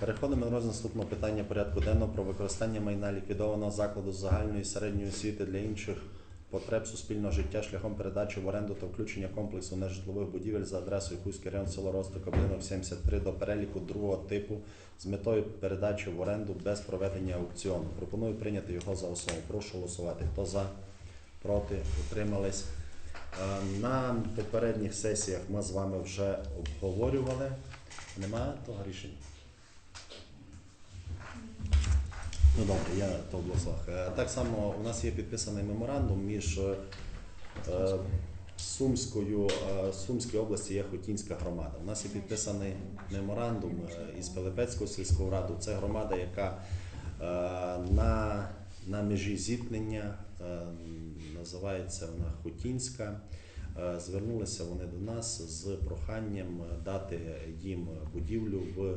Переходимо до наступного питання порядку денного про використання майна ліквідованого закладу загальної середньої освіти для інших потреб суспільного життя шляхом передачі в оренду та включення комплексу нежитлових будівель за адресою Хуський район село Росток, будинок 73 до переліку другого типу з метою передачі в оренду без проведення аукціону. Пропоную прийняти його за основу. Прошу голосувати. Хто за, проти, утримались. Е, На попередніх сесіях ми з вами вже обговорювали. Немає того рішення? Ну добре, я то в голосах. Е, Так само у нас є підписаний меморандум між е, Сумською, е, Сумській області є Хотінська громада. У нас є підписаний меморандум е, із Пилипецькою сільською радою. Це громада, яка е, на, на межі зіткнення е, називається вона Хотінська. Е, Звернулися вони до нас з проханням дати їм будівлю в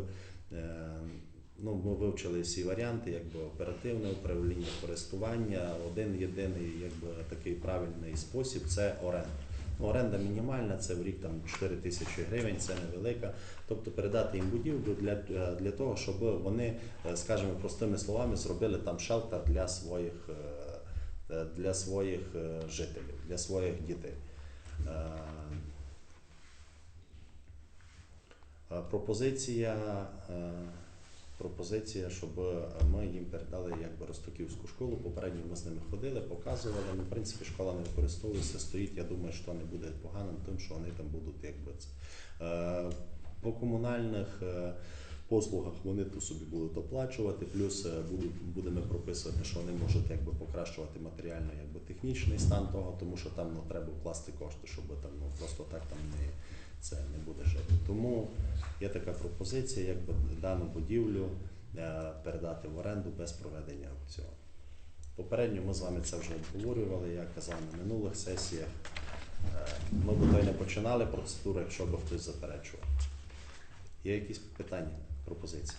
Ну, ми вивчили всі варіанти, якби оперативне управління, користування. Один єдиний, якби такий правильний спосіб це оренда. Ну, оренда мінімальна, це в рік там 4 тисячі гривень, це невелика. Тобто передати їм будівлю для, для того, щоб вони, скажімо, простими словами, зробили там шелтер для своїх, е, для своїх е, жителів, для своїх дітей. Е, Пропозиція. Е, пропозиція, щоб ми їм передали якби Ростоківську школу. Попередньо ми з ними ходили, показували. Ну, в принципі, школа не використовується, стоїть. Я думаю, що не буде поганим тим, що вони там будуть якби це. Е, По комунальних е, послугах вони тут собі будуть оплачувати, плюс е, будемо прописувати, що вони можуть якби покращувати матеріально якби технічний стан того, тому що там ну, треба вкласти кошти, щоб там ну, просто так там не, це не буде жити. Тому Є така пропозиція, якби дану будівлю е, передати в оренду без проведення аукціону. Попередньо ми з вами це вже обговорювали, я казав на минулих сесіях. Е, Ми б то й не починали процедуру, якщо б хтось заперечував. Є якісь питання, пропозиції?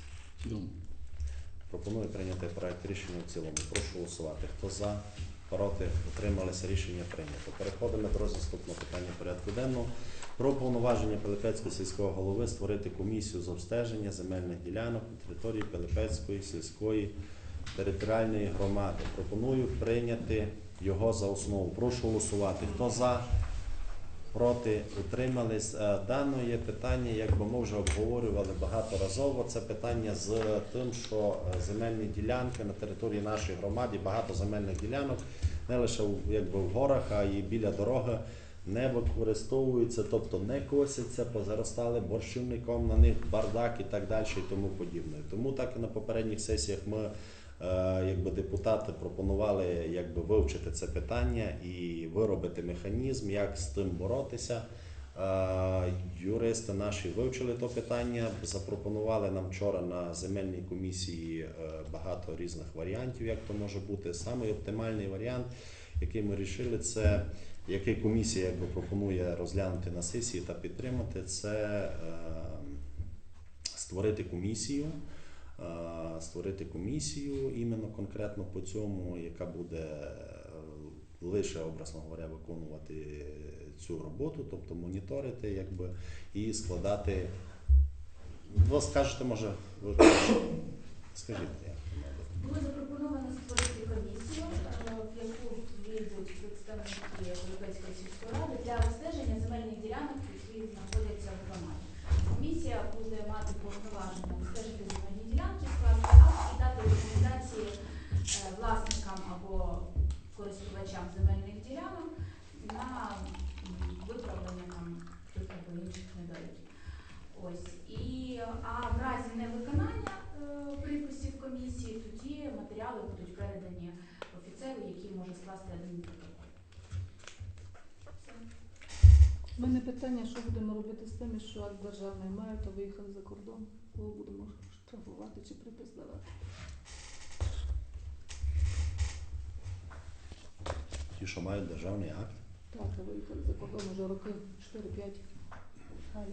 Пропоную прийняти проект рішення в цілому. Прошу голосувати. Хто за, проти, утрималися, рішення прийнято. Переходимо до наступного питання порядку денного. Про повноваження Пилипецького сільського голови створити комісію з обстеження земельних ділянок на території Пилипецької сільської територіальної громади. Пропоную прийняти його за основу. Прошу голосувати. Хто за? Проти утримались. Е, Дане питання, якби ми вже обговорювали багаторазово. Це питання з тим, що е, земельні ділянки на території нашої громади, багато земельних ділянок, не лише якби в горах, а і біля дороги не використовуються, тобто не косяться, позаростали борщівником на них бардак і так далі, і тому подібне. Тому так і на попередніх сесіях ми, якби депутати, пропонували якби вивчити це питання і виробити механізм, як з тим боротися. Е, Юристи наші вивчили то питання, запропонували нам вчора на земельній комісії е, багато різних варіантів, як то може бути. Самий оптимальний варіант, який ми вирішили, це який комісія якби, пропонує розглянути на сесії та підтримати, це е, створити комісію. Е, Створити комісію іменно конкретно по цьому, яка буде е, лише, образно говоря, виконувати цю роботу, тобто моніторити якби, і складати. Ви скажете, може, ви скажіть, користувачам земельних ділянок на виправлення там тих або інших недоліків. Ось і а в разі невиконання е, приписів комісії, тоді матеріали будуть передані офіцеру, який може скласти адмінпротокол. Все. У мене питання, що будемо робити з тими, що акт державний мають, то виїхали за кордон, кого будемо штрафувати чи припис давати. Ті, що мають державний акт, Так, а виїхали за кордон вже роки 4-5. Галя.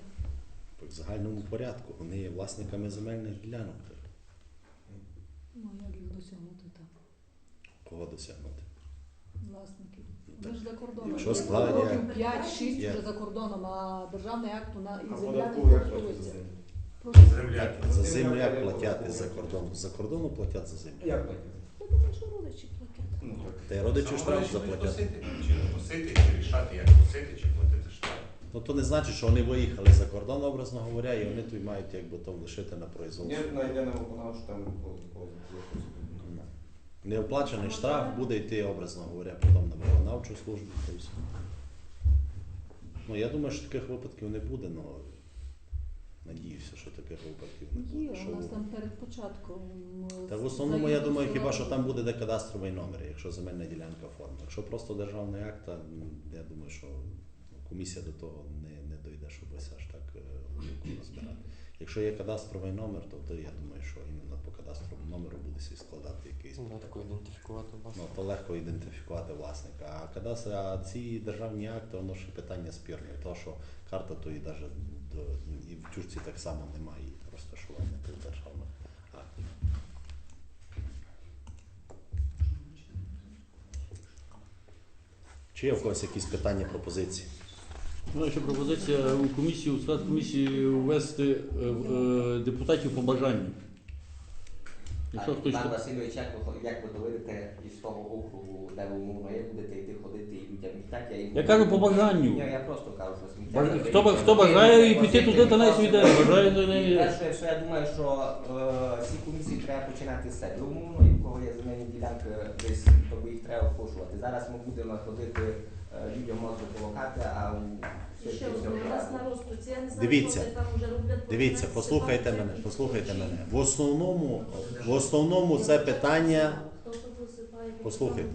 в загальному порядку, вони є власниками земельних ділянок. Ну, як їх досягнути там, Кого досягнути? власників. Так, Вони ж за кордоном. якщо Років 5-6 Є. вже за кордоном, а державний акт на і земля не як за користується. землю? Як За платять за кордону? За кордону платять за землю. Як платять? Я думаю, що родичі. Ну, так. Та й родичі штраф заплатять. Косити, чи не косити, чи рішати, як косити, чи платити штраф. Ну то не значить, що вони виїхали за кордон, образно говоря, і вони тут мають якби то лишити на производство. Ні, навіть я не виконав, що там по, по Ну. Неоплачений штраф буде йти, образно говоря, потім на виконавчу службу. та й все. Ну я думаю, що таких випадків не буде, але надіюся, що таких випадків не буде. Є, Що у нас там перед початком. Та в основному я думаю, хіба що там буде де кадастровий номер, якщо земельна ділянка оформлена. Якщо просто державний акт, та, я думаю, що комісія до того не, не дойде, щоб ось аж так е, розбирати. Якщо є кадастровий номер, то, то я думаю, що іменно по кадастровому номеру буде сі складати якийсь. Ну, тако ідентифікувати вас. Ну, то легко ідентифікувати власника. А кадастр, а ці державні акти, воно ще питання спірне. То, що карта, то і навіть і в тюрці так само немає її розташування тих державних актів. Чи є в когось якісь питання, пропозиції? Ну, ще пропозиція у комісію, у склад комісії ввести е, е, депутатів по бажанню. Якщо хтось. Пан Васильович, як ви, як ви доведете із того округу, де ви умовно є, будете йти ходити і людям мітати, я їм... Я кажу по бажанню. Ні, я просто кажу, що сміття. Баж- Хто, ба- хто бажає і піти туди, то най собі йде. Бажає, то І не перше, що я думаю, що е, ці комісії треба починати з себе. Умовно, і в кого є земельні ділянки десь, то їх треба впошувати. Зараз ми будемо ходити е, людям мозку полокати, а у І ще одне, у нас на розпуск, я не знаю, Дивіться, що вони там вже роблять. Дивіться, послухайте мене, послухайте мене. В основному, в основному це питання. Хто тут висипає, Послухайте.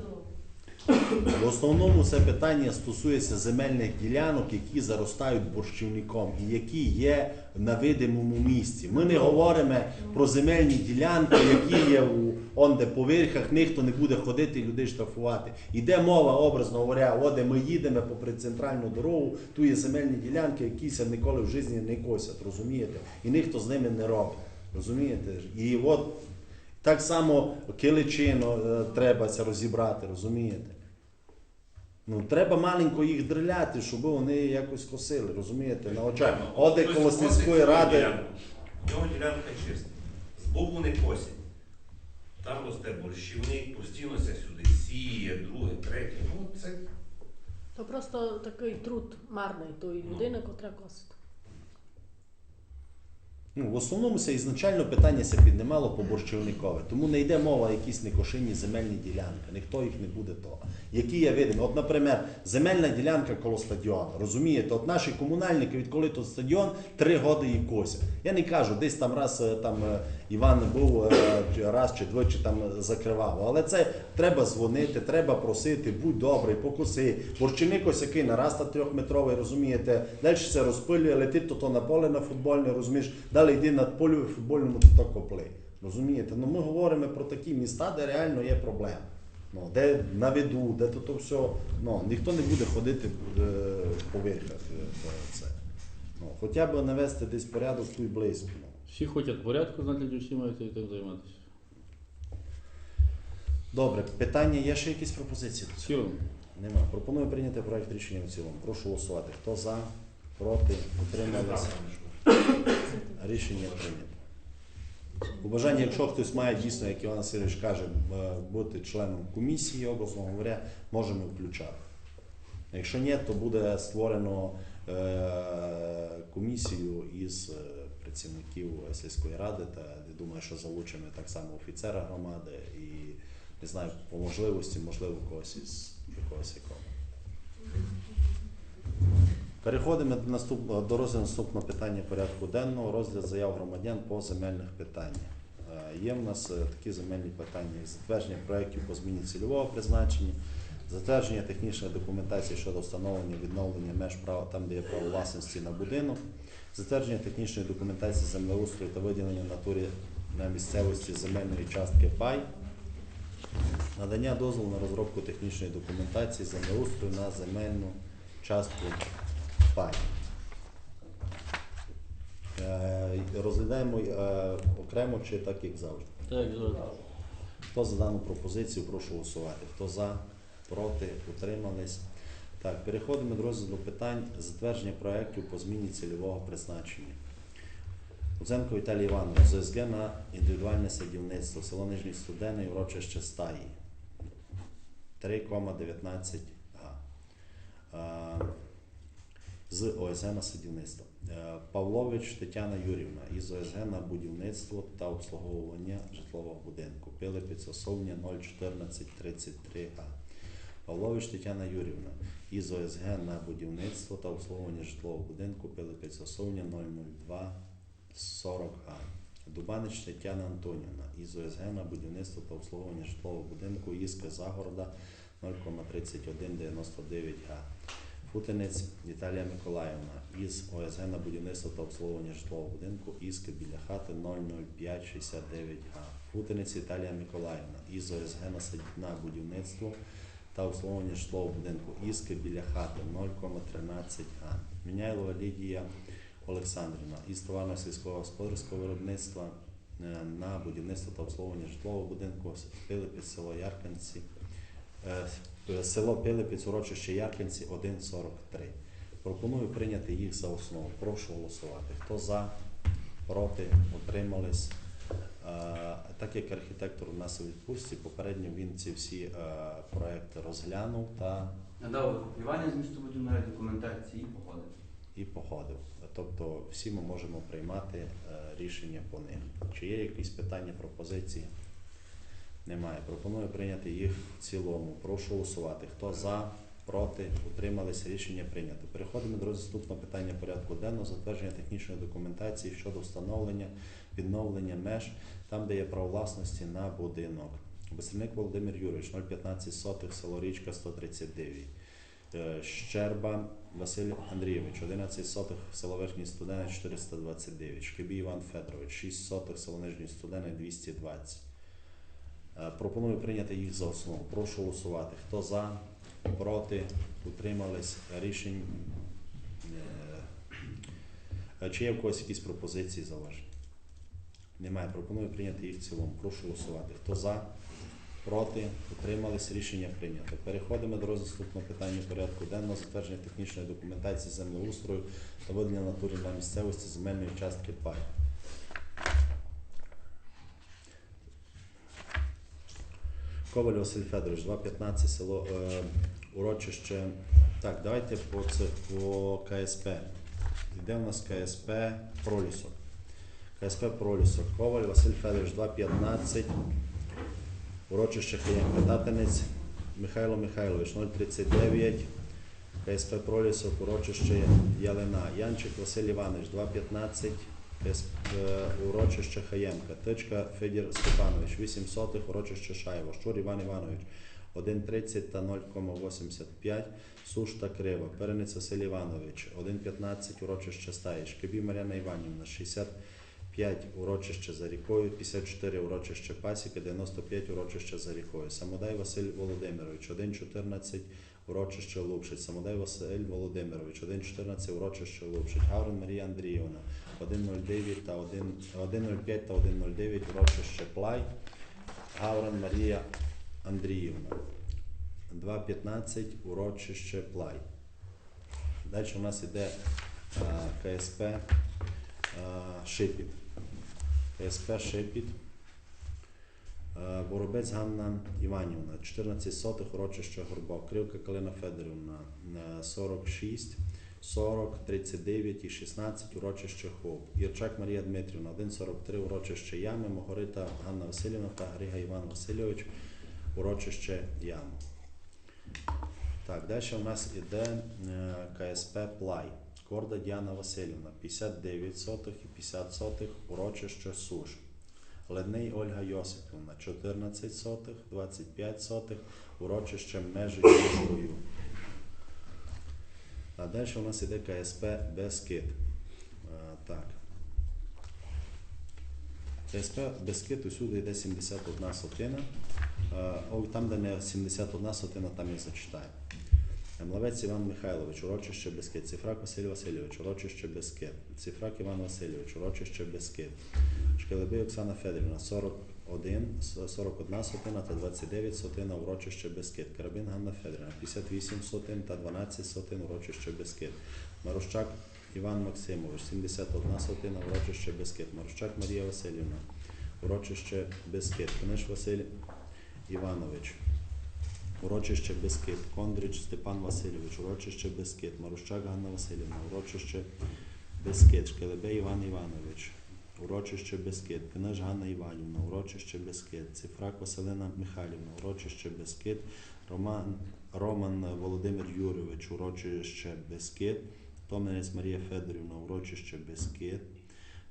В основному це питання стосується земельних ділянок, які заростають борщівником і які є на видимому місці. Ми не говоримо про земельні ділянки, які є у он де ніхто не буде ходити і людей штрафувати. Іде мова, образно говоря, от ми їдемо попри центральну дорогу, тут є земельні ділянки, які ся ніколи в житті не косять, розумієте? І ніхто з ними не робить. Розумієте? І от так само киличино е, треба це розібрати, розумієте? Ну, треба маленько їх дриляти, щоб вони якось косили, розумієте, на очах. Оде Хтось коло сільської ради. ділянку. В ділянка чиста. Збоку не косять. Там росте борщівник, постійно це сюди сіє, друге, третє. Ну, це То просто такий труд марний тої людини, котра косить. Ну, в основному це ізначально питання ся піднімало по борщівникове. Тому не йде мова якісь некошені земельні ділянки, ніхто їх не буде того. Які я видим, от, наприклад, земельна ділянка коло стадіону. Розумієте, от наші комунальники, відколи тут стадіон, три роки її косять. Я не кажу, десь там раз е, там е, Іван був е, раз чи двічі там закривав. Але це треба дзвонити, треба просити, будь добрий, покоси. Борщівник ось який нараз та трьохметровий, розумієте, далі це розпилює, летить то, на поле на футбольне, розумієш, йди над полю в футбольному то, то копли. Розумієте? Ну ми говоримо про такі міста, де реально є проблема. Ну, де на виду, де то, то все. Ну, ніхто не буде ходити е, по верхах. е, це. Ну, хоча б навести десь порядок тут близько. Ну. Всі хочуть порядку, значить всі мають цим займатися. Добре, питання є ще якісь пропозиції? В цілому. Нема. Пропоную прийняти проект рішення в цілому. Прошу голосувати. Хто за, проти, утрималися. Рішення прийнято. Побажання, якщо хтось має дійсно, як Іван Васильович каже, е, бути членом комісії, образно говоря, можемо включати. Якщо ні, то буде створено е, комісію із е, працівників сільської ради, та я думаю, що залучимо так само офіцера громади і не знаю, по можливості, можливо, когось із якогось якого. Переходимо до наступного до розгляду наступного питання порядку денного. Розгляд заяв громадян по земельних питаннях. Е, Є в нас е, такі земельні питання: як затвердження проєктів по зміні цільового призначення, затвердження технічної документації щодо встановлення відновлення меж права там, де є право власності на будинок, затвердження технічної документації землеустрою та виділення натурі на місцевості земельної частки пай. Надання дозволу на розробку технічної документації землеустрою на земельну частку пай. Е, Розглядаємо е, окремо чи так, як завжди. Так, завжди. Хто за дану пропозицію, прошу голосувати. Хто за, проти, утримались. Так, переходимо до розгляду питань затвердження проєктів по зміні цільового призначення. Е, е, питання. Е, е. Луценко Віталій Іванович, ЗСГ на індивідуальне садівництво, село Нижній Студений, урочище Стаї. 3,19 га. З ОСГ на садівництво. Е, Павлович Тетяна Юрівна із ОСГ на будівництво та обслуговування житлового будинку. Пилипець Осовня 01433 га. Павлович Тетяна Юрівна із ОСГ на будівництво та обслуговування житлового будинку Пилипець Осовня 002 40 га. Дубанич Тетяна Антонівна із ОСГ на будівництво та обслуговування житлового будинку Іска Загорода 0,3199 га. Футинець Віталія Миколаївна із ОСГ на будівництво та обслуговування житлового будинку Іска біля хати 00569 га. Футинець Віталія Миколаївна із ОСГ на будівництво та обслуговування житлового будинку Іски біля хати 0,13 га. Міняйлова Лідія Олександрівна із товарно сільського господарського виробництва е, на будівництво та обслуговування житлового будинку Пилипець, село Ярканці, е, село Пилипець, урочище Ярканці 1,43. Пропоную прийняти їх за основу. Прошу голосувати. Хто за, проти, утримались. Е, Так як архітектор у нас у відпустці, попередньо він ці всі е, проекти розглянув та Надав викопіювання з містобудівної документації і погодив. і походив. Тобто всі ми можемо приймати е, рішення по ним. Чи є якісь питання, пропозиції? Немає. Пропоную прийняти їх в цілому. Прошу голосувати. Хто за, проти, утримались, рішення прийнято. Переходимо до наступного питання порядку денного затвердження технічної документації щодо встановлення, відновлення меж там, де є право власності на будинок. Безсельник Володимир Юрійович, 015 сотих, село Річка 139. Е, Щерба Василь Андрійович, 11 сотих, село Верхній Студени 429. Шкибій Іван Федорович, 6 сотих, село Нижній Студени 220. Е, Пропоную прийняти їх за основу. Прошу голосувати. Хто за, проти, утримались, рішень. е, Чи є в когось якісь пропозиції зауваження? Немає. Пропоную прийняти їх в цілому. Прошу голосувати. Хто за, проти, утримались, рішення прийнято. Переходимо до наступного питання порядку денного затвердження технічної документації землеустрою та виділення натурі на місцевості земельної частки пай. Коваль Василь Федорович, 2.15, село е, урочище. Так, давайте по цих КСП. Йде у нас КСП Пролісок. КСП Пролісок. Коваль Василь Федорович, 2.15. Урочище Хаєнка. Татинець Михайло Михайлович, 039. КСП Пролісок, урочище Ялина. Янчик Василь Іванович, 2.15. КСП, е, урочище Хаєнка. Тичка Федір Степанович, 8 сотих, урочище Шаєво. Щур Іван Іванович, 1,30 та 0,85. Сушта Крива. Перениця Селіванович, Іванович, 1,15, урочище Стаєш, Кибі Мар'яна Іванівна, 65 урочище за рікою, 54 урочище Пасіки, 95 урочище за рікою. Самодай Василь Володимирович, 1,14 урочище Лупшить. Самодай Василь Володимирович, 1,14 урочище Лупшить. Гаврин Марія Андріївна, 1,09 та 1 1,05 та 1,09 урочище Плай. Гаврин Марія Андріївна. 2,15 урочище Плай. Далі у нас іде е, КСП е, КСП Шипіт. Воробець Ганна Іванівна, 14 сотих, урочище Горбок. Кривка Калина Федорівна, е, 46, 40, 39 і 16, урочище Хов. Ірчак Марія Дмитрівна, 1,43, урочище Ями. Могорита Ганна Васильівна та Грига Іван Васильович, урочище Ями. Так, далі у нас іде КСП Плай. Корда Діана Васильівна, 59 сотих і 50 сотих, урочище Суш. Ледний Ольга Йосипівна, 14 сотих, 25 сотих, урочище межі Чужою. А далі у нас іде КСП Бескид. А, так. КСП Бескид усюди йде 71 сотина. О, там, де не 71 сотина, там я зачитаю. Млавець Іван Михайлович, урочище Бескид. Цифрак Василь Васильович, урочище Бескид. Цифрак Іван Васильович, урочище Бескид. Шкелебей Оксана Федорівна, 41, 41 сотина та 29 сотина урочище Бескид. Карабин Ганна Федорівна, 58 сотин та 12 сотин урочище Бескид. Марощак Іван Максимович, 71 сотина, урочище Бескид. Марущак Марія Васильівна, урочище Бескид. Книж Василь Іванович, урочище Бескид. Кондрич Степан Васильович, урочище Бескид. Марущак Ганна Васильівна, урочище Бескид. Шкелебей Іван Іванович, урочище Бескид. Книж Ганна Іванівна, урочище Бескид. Цифрак Василина Михайлівна, урочище Бескид. Роман, Роман Володимир Юрійович, урочище Бескид. Томинець Марія Федорівна, урочище Бескид.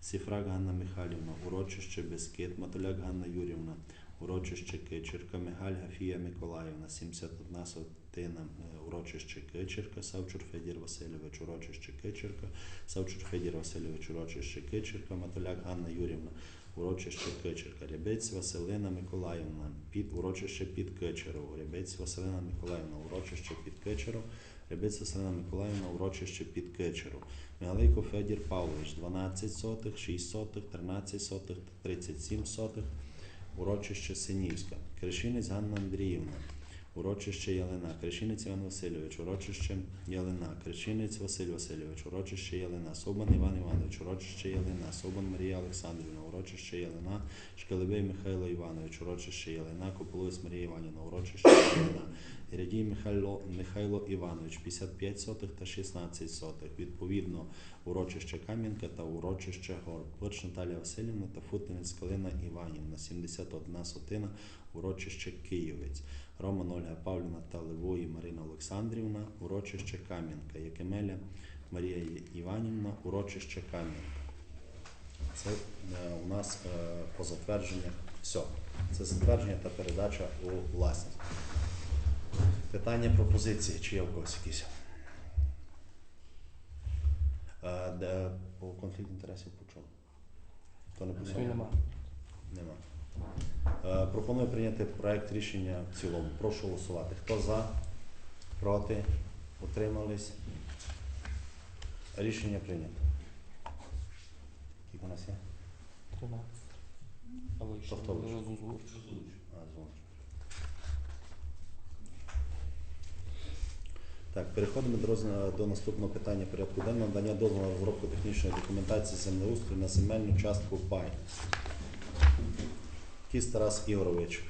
Сіфрак Ганна Михайлівна, урочище Бескид. Матуляк Ганна Юрівна, урочище Кичерка. Мигаль Гафія Миколаївна, 71 сотина, е, урочище Кичерка. Савчур Федір Васильович, урочище Кичерка. Савчур Федір Васильович, урочище Кичерка. Матуляк Ганна Юрівна, урочище Кичерка. Рябець Василина Миколаївна, під урочище під Кичеров. Рябець Василина Миколаївна, урочище під Кичеров. Рябець Василина Миколаївна, урочище під Кичеров. Мигалейко Федір Павлович, 12 сотих, 6 сотих, 13 сотих, 37 сотих. Урочище Синівська. Кришинець Ганна Андріївна. Урочище Ялина. Кришинець Іван Васильович. Урочище Ялина. Кришинець Василь Васильович. Урочище Ялина. Собан Іван Іванович. Урочище Ялина. Собан Марія Олександрівна. Урочище Ялина. Шкалевий Михайло Іванович. Урочище Ялина. Кополовець Марія Іванівна. Урочище Ялина. Ірядій Михайло, Михайло Іванович. 55 сотих та 16 сотих. Відповідно, урочище Кам'янка та урочище Горб. Перш Наталія Васильівна та Футинець Калина Іванівна. 71 сотина. Урочище Київець. Роман Ольга Павлівна та Левої Марина Олександрівна, урочище Кам'янка, Якимеля Марія Іванівна, урочище Кам'янка. Це е, у нас е, по затвердженнях все. Це затвердження та передача у власність. Питання пропозиції, чи є в когось якісь? Е, де по конфлікт інтересів почув? Хто не? Нема. Нема. Е, Пропоную прийняти проект рішення в цілому. Прошу голосувати. Хто за? Проти? Утримались? Рішення прийнято. Скільки у нас є? 13. А ви Що хто лише? розумієте? А, дзвоник. Так, переходимо до, розгляду- до наступного питання порядку денного. Надання дозволу на розробку технічної документації землеустрою на земельну частку пай. Кіс Тарас Ігорович,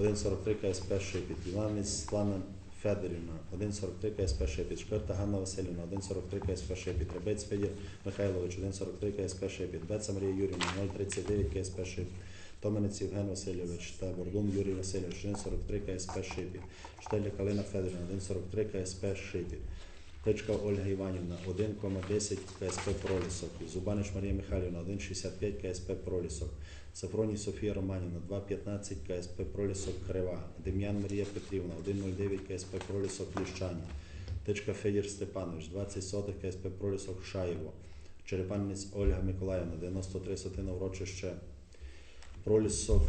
1,43 КСП Шипіт, Іванець Світлана Федорівна, 1,43 КСП Шипіт, Шкерта Ганна Васильівна, 1,43 КСП Шипіт, Ребець Федір Михайлович, 1,43 КСП Шипіт, Беца Марія Юрівна, 0,39 КСП Шипіт, Томенець Євген Васильович та Бордун Юрій Васильович, 1,43 КСП Шипіт, Штеля Калина Федорівна, 1,43 КСП Шипіт. Тичка Ольга Іванівна, 1,10 КСП Пролісок. Зубанич Марія Михайлівна, 1,65 КСП Пролісок. Сафроній Софія Романівна, 2,15 КСП Пролісок Крива. Дем'ян Марія Петрівна, 1,09 КСП Пролісок Ліщані. Тичка Федір Степанович, 20 сотих КСП Пролісок Шаєво. Черепанець Ольга Миколаївна, 93 сотина урочище Пролісок.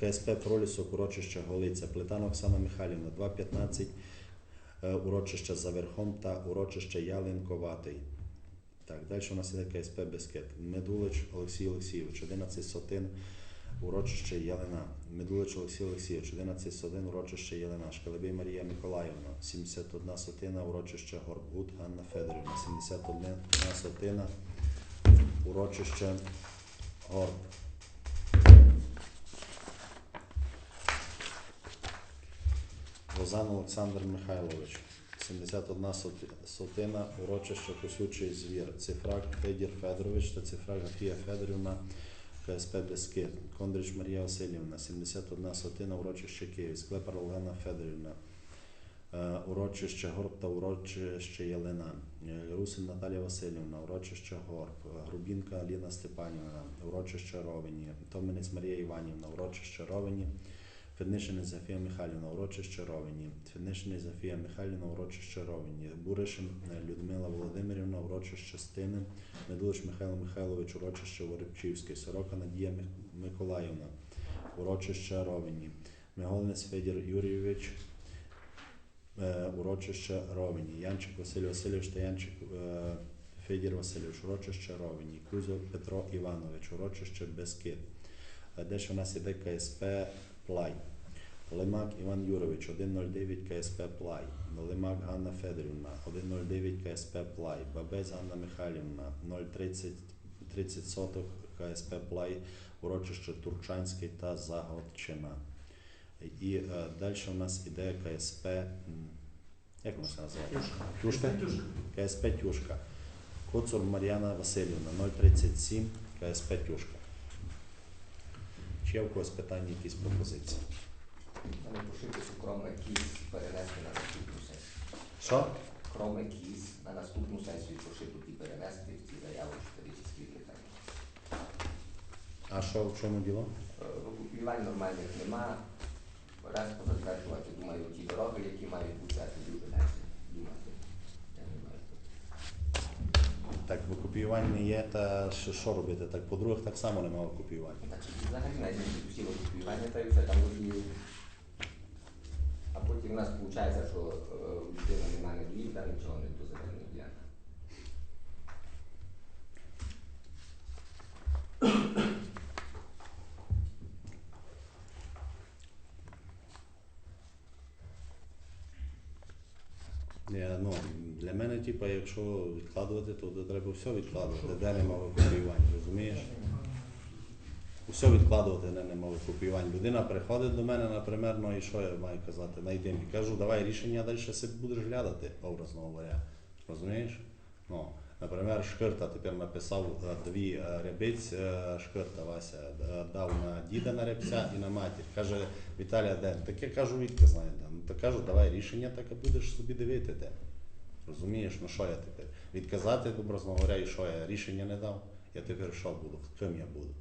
КСП Пролісок, урочище Голиця. Плетана Оксана Михайлівна, 2,15 е, урочище за верхом та урочище Ялинковатий. Так, далі у нас іде КСП Бескет. Медулич Олексій Олексійович, 11 сотин, урочище Ялина. Медулич Олексій Олексійович, 11 сотин, урочище Ялина. Шкалебій Марія Миколаївна, 71 сотина, урочище Горбгут Ганна Федорівна, 71 сотина, урочище Горб. Лозан Олександр Михайлович, 71 соти- сотина, урочище Косючий звір. Цифрак Федір Федорович та цифрак Гафія Федорівна, КСП Бескид. Кондрич Марія Васильівна, 71 сотина, урочище Київ. Склепар Олена Федорівна, е, урочище Горб та урочище Ялина. Е, Русин Наталія Васильівна, урочище Горб. Грубінка Аліна Степанівна, урочище Ровені. Томинець Марія Іванівна, урочище Ровені. Феднишина Зофія Михайлівна, урочище Ровені. Феднишина Зофія Михайлівна, урочище Ровені. Буришин е, Людмила Володимирівна, урочище Стини. Медулич Михайло Михайлович, урочище Ворибчівське. Сорока Надія Миколаївна, урочище Ровені. Миголинець Федір Юрійович, е, урочище Ровені. Янчик Василь Васильович та Янчик е, Федір Васильович, урочище Ровені. Кузов Петро Іванович, урочище Бескид. Далі у нас іде КСП Плай. Лемак Іван Юрович 109 КСП Плай, Лемак Ганна Федорівна 109 КСП Плай, Бабець Ганна Михайлівна 030 30 соток КСП Плай, урочище Турчанський та Заготчина. І е, далі у нас іде КСП, як вона це називається? Тюшка. КСП Тюшка. Коцур Мар'яна Васильівна 037 КСП Тюшка. Чи є в когось питання, якісь пропозиції? Я не пошитися, кроме перенести на наступну сесію. Що? Кроме кіз на наступну сесію пошитути і перенести в ці заяви чотири чи. А що в чому діло? Е, Викупівань нормальних нема. Раз позатверджувати, думаю, ті дороги, які мають бути, а тоді вже далі думати. Я не знаю. Так, викопіювання є, та що, що робити? Так, по-друге, так само немає викопіювання. Значить, взагалі навіть не всі викупівання, та й все там водіїв. У нас виходить, що е, у людини немає ні двір, та нічого не до земельної ділянки. Я, ну, для мене, типу, якщо відкладувати, то треба все відкладувати, де нема викопіювань, розумієш? Все відкладувати, де нема викопіювань. Людина приходить до мене, наприклад, ну і що я маю казати? Найдемо. І кажу, давай рішення далі собі будеш глядати, образно говоря. Розумієш? Ну, наприклад, Шкирта тепер написав е, дві е, рябиць, е, Шкирта Вася дав на діда на рябця і на матір. Каже, Віталія, де? Так я кажу, відки знає де. Ну, то кажу, давай рішення, так і будеш собі дивити де. Розумієш, ну що я тепер? Відказати, образно говоря, і що я рішення не дав? Я тепер що буду? Ким я буду?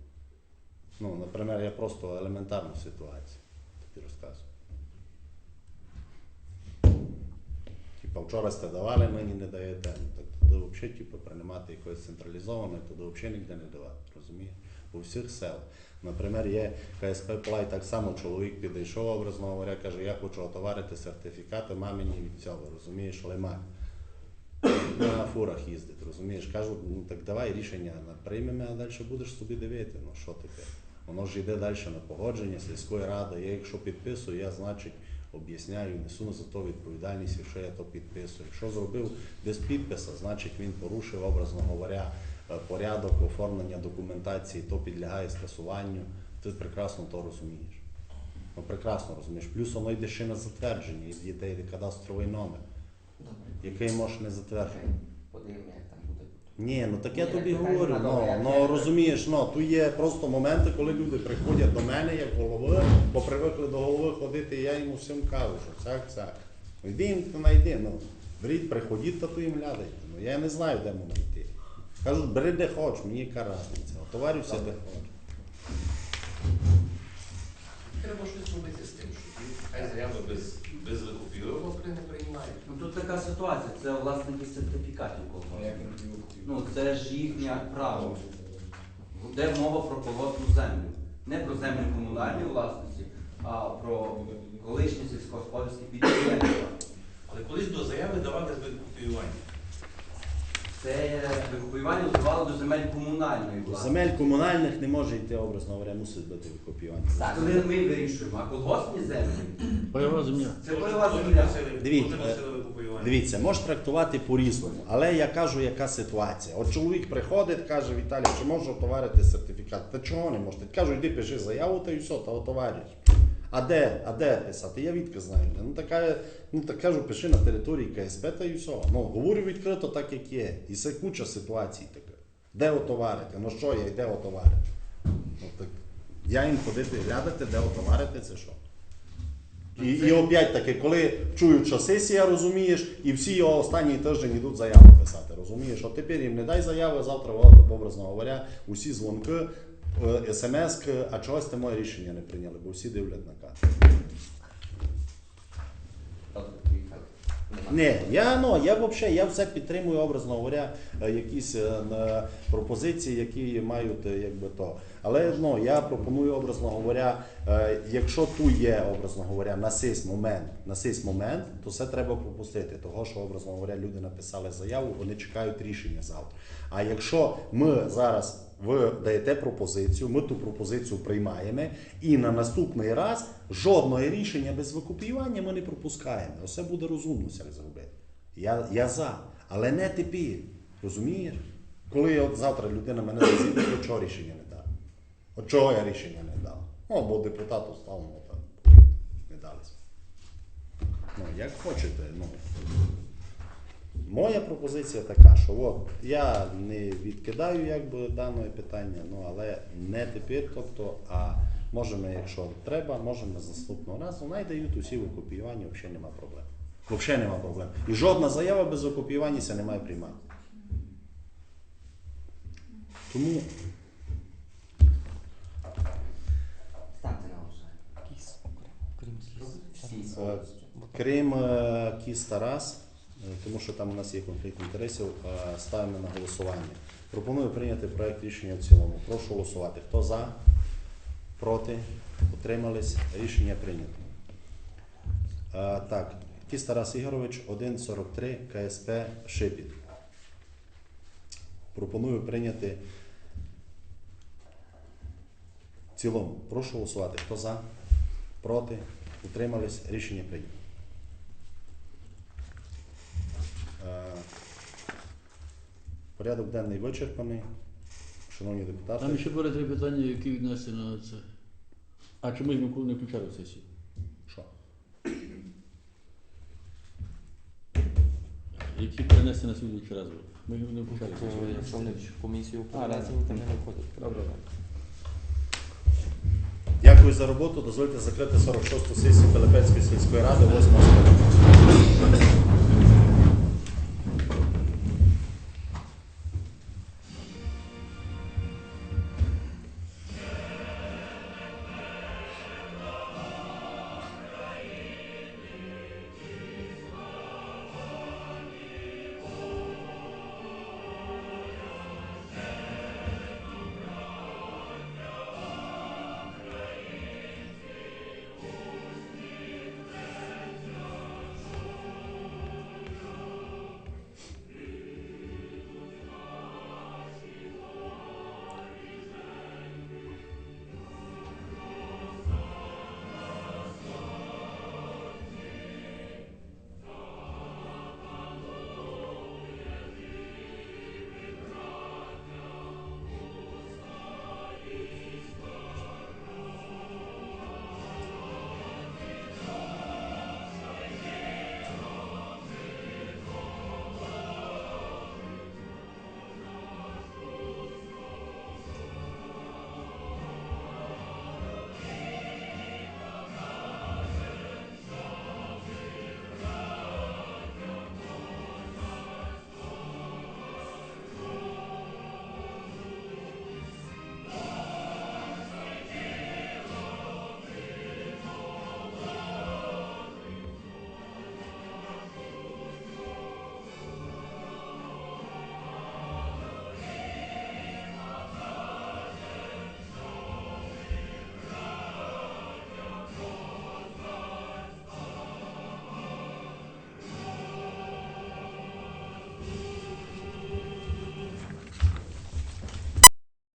Ну, наприклад, я просто елементарну ситуацію тобі розказую. Типа вчора сте давали, мені не даєте. Ну, так туди взагалі типу, приймати якоїсь централізованої, туди взагалі ніде не давати, розумієш? У всіх селах. Наприклад, є КСП Плай, так само чоловік підійшов, образно говоря, каже, я хочу отоварити сертифікати мамині від цього, розумієш, лимак. На фурах їздить, розумієш? Кажу, ну так давай рішення приймемо, а далі будеш собі дивити, ну що таке. Воно ж йде далі на погодження сільської ради. Я якщо підписую, я значить об'ясняю, несу за то відповідальність, якщо я то підписую. Якщо зробив без підпису, значить він порушив, образно говоря, е, порядок оформлення документації, то підлягає скасуванню. Ти прекрасно то розумієш. Ну, прекрасно розумієш. Плюс воно йде ще на затвердження, і йде кадастровий номер, який можеш не затверджувати. Подивимо, як там. Ні, ну так я Ні, тобі говорю. нема, Ну, добре, ну розумієш, ну тут є просто моменти, коли люди приходять до мене як голови, бо привикли до голови ходити, і я йому всім кажу, що цяк, цяк. Ну йди їм то найди. Ну, беріть, приходіть, та то їм глядайте. Ну я не знаю, де мене йти. Кажуть, бери де хочеш, мені яка разниця. Товарюся де хочеш. Треба щось робити з тим, що хай заяви без, без викупівок. Ну тут така ситуація, це власники сертифікатів викупів? Ну це ж їхнє право. Де мова про колгоспну землю. Не про землю комунальної власності, а про колишні сільськогосподарські підприємства. Але колись до заяви давали викупівання. Це викупівання готували до земель комунальної власності. земель комунальних не може йти, образно говоря, мусить бути викопіювання. Так. Коли ми вирішуємо, а колгоспні землі Пайова земля. це бойова земля. Дивіться. Дивіться, можеш трактувати по-різному, але я кажу, яка ситуація. От чоловік приходить, каже, Віталій, чи можу товарити сертифікат? Та чого не можете? Кажу, йди пиши заяву та і все, та отовариш. А де? А де писати? Я відки знаю. Ну така, ну так кажу, пиши на території КСП та і все. Ну, говорю відкрито так, як є. І це куча ситуацій таких. Де отоварити? Ну що я і де отоварити? Ну, так, я їм ходити глядати, де отоварити, це що? І, і опять таки, коли чують, що сесія, розумієш, і всі його останній тиждень йдуть заяву писати, розумієш? От тепер їм не дай заяви, завтра, от, образно говоря, усі дзвонки, е, смс, а чогось ти моє рішення не прийняли, бо всі дивлять на карту. Добре, Ні, я ну я взагалі я все підтримую, образно говоря, е, якісь е, пропозиції, які мають е, якби то. Але ну я пропоную, образно говоря, е, якщо тут є, образно говоря, на сей момент, на сей момент, то все треба пропустити. Того, що образно говоря, люди написали заяву, вони чекають рішення завтра. А якщо ми зараз Ви даєте пропозицію, ми ту пропозицію приймаємо, і на наступний раз жодного рішення без викопіювання ми не пропускаємо. Все буде розумно це зробити. Я, я за, але не тепер. Розумієш? Коли от завтра людина мене засідає, то чого рішення не дав? От чого я рішення не дав? О, бо депутат став, ну так, не далися. Ну, як хочете, ну. Моя пропозиція така, що от, я не відкидаю якби дане питання, ну але не тепер, тобто, а можемо, якщо треба, можемо з наступного разу. Найдають усі викопіювання, взагалі нема проблем. Взагалі нема проблем. І жодна заява без викопіювання ся не має приймати. Тому Ставте на голосування. Крім Е, е, Кіс Тарас, е, тому що там у нас є конфлікт інтересів, е, ставимо на голосування. Пропоную прийняти проект рішення в цілому. Прошу голосувати. Хто за? Проти? Утримались? Рішення прийнято. Е, Так, Кіс Тарас Ігорович, 1.43 КСП Шипіт. Пропоную прийняти в цілому. Прошу голосувати. Хто за? Проти? Утримались? Рішення прийнято. Порядок денний вичерпаний. Шановні депутати. Там ще були три питання, які віднесені на це. А чи ми їх ніколи не включали в сесію? Що? Які перенесені на слідуючий раз були? Ми їх не включали в сесію. якщо вони в комісію А, то не виходить. Добре. Дякую за роботу. Дозвольте закрити 46-ту сесію Пилипецької сільської ради 8 скликання.